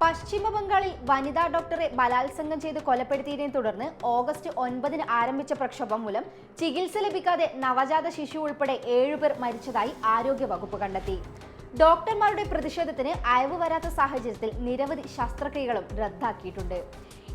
പശ്ചിമ ബംഗാളിൽ വനിതാ ഡോക്ടറെ ബലാത്സംഗം ചെയ്ത് കൊലപ്പെടുത്തിയതിനെ തുടർന്ന് ഓഗസ്റ്റ് ഒൻപതിന് ആരംഭിച്ച പ്രക്ഷോഭം മൂലം ചികിത്സ ലഭിക്കാതെ നവജാത ശിശു ഉൾപ്പെടെ ഏഴുപേർ മരിച്ചതായി ആരോഗ്യ വകുപ്പ് കണ്ടെത്തി. ഡോക്ടർമാരുടെ പ്രതിഷേധത്തിന് അയവ് വരാത്ത സാഹചര്യത്തിൽ നിരവധി ശസ്ത്രക്രിയകളും റദ്ദാക്കിയിട്ടുണ്ട്.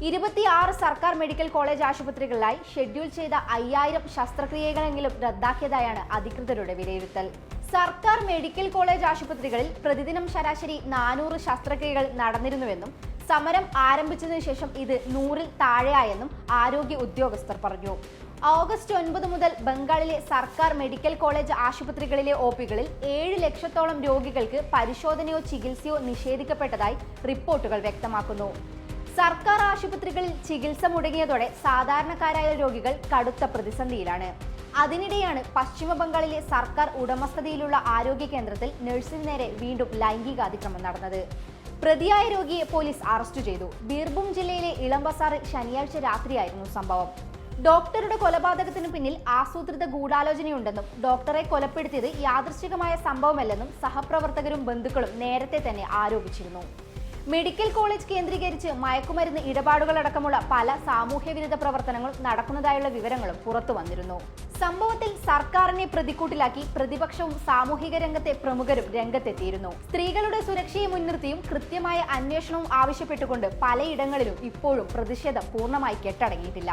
ഇരുപത്തിയാറ് സർക്കാർ മെഡിക്കൽ കോളേജ് ആശുപത്രികളിലായി ഷെഡ്യൂൾ ചെയ്ത അയ്യായിരം ശസ്ത്രക്രിയകളെങ്കിലും റദ്ദാക്കിയതായാണ് അധികൃതരുടെ വിലയിരുത്തൽ. സർക്കാർ മെഡിക്കൽ കോളേജ് ആശുപത്രികളിൽ പ്രതിദിനം ശരാശരി നാനൂറ് ശസ്ത്രക്രിയകൾ നടന്നിരുന്നുവെന്നും സമരം ആരംഭിച്ചതിനു ശേഷം ഇത് നൂറിൽ താഴെയായെന്നും ആരോഗ്യ ഉദ്യോഗസ്ഥർ പറഞ്ഞു. ഓഗസ്റ്റ് ഒൻപത് മുതൽ ബംഗാളിലെ സർക്കാർ മെഡിക്കൽ കോളേജ് ആശുപത്രികളിലെ ഒ പികളിൽ ഏഴ് ലക്ഷത്തോളം രോഗികൾക്ക് പരിശോധനയോ ചികിത്സയോ നിഷേധിക്കപ്പെട്ടതായി റിപ്പോർട്ടുകൾ വ്യക്തമാക്കുന്നു. സർക്കാർ ആശുപത്രികളിൽ ചികിത്സ മുടങ്ങിയതോടെ സാധാരണക്കാരായ രോഗികൾ കടുത്ത പ്രതിസന്ധിയിലാണ്. അതിനിടെയാണ് പശ്ചിമ ബംഗാളിലെ സർക്കാർ ഉടമസ്ഥതയിലുള്ള ആരോഗ്യ കേന്ദ്രത്തിൽ നഴ്സിന് നേരെ വീണ്ടും ലൈംഗിക അതിക്രമം നടന്നത്. പ്രതിയായ രോഗിയെ പോലീസ് അറസ്റ്റ് ചെയ്തു. ബീർഭൂം ജില്ലയിലെ ഇളംബസാറിൽ ശനിയാഴ്ച രാത്രിയായിരുന്നു സംഭവം. ഡോക്ടറുടെ കൊലപാതകത്തിന് പിന്നിൽ ആസൂത്രിത ഗൂഢാലോചനയുണ്ടെന്നും ഡോക്ടറെ കൊലപ്പെടുത്തിയത് യാദൃശ്ചികമായ സംഭവമല്ലെന്നും സഹപ്രവർത്തകരും ബന്ധുക്കളും നേരത്തെ തന്നെ ആരോപിച്ചിരുന്നു. മെഡിക്കൽ കോളേജ് കേന്ദ്രീകരിച്ച് മയക്കുമരുന്ന് ഇടപാടുകളടക്കമുള്ള പല സാമൂഹ്യവിരുദ്ധ പ്രവർത്തനങ്ങളും നടക്കുന്നതായുള്ള വിവരങ്ങളും പുറത്തു വന്നിരുന്നു. സംഭവത്തിൽ സർക്കാരിനെ പ്രതിക്കൂട്ടിലാക്കി പ്രതിപക്ഷവും സാമൂഹിക രംഗത്തെ പ്രമുഖരും രംഗത്തെത്തിയിരുന്നു. സ്ത്രീകളുടെ സുരക്ഷയെ മുൻനിർത്തിയും കൃത്യമായ അന്വേഷണവും ആവശ്യപ്പെട്ടുകൊണ്ട് പലയിടങ്ങളിലും ഇപ്പോഴും പ്രതിഷേധം പൂർണമായി കെട്ടടങ്ങിയിട്ടില്ല.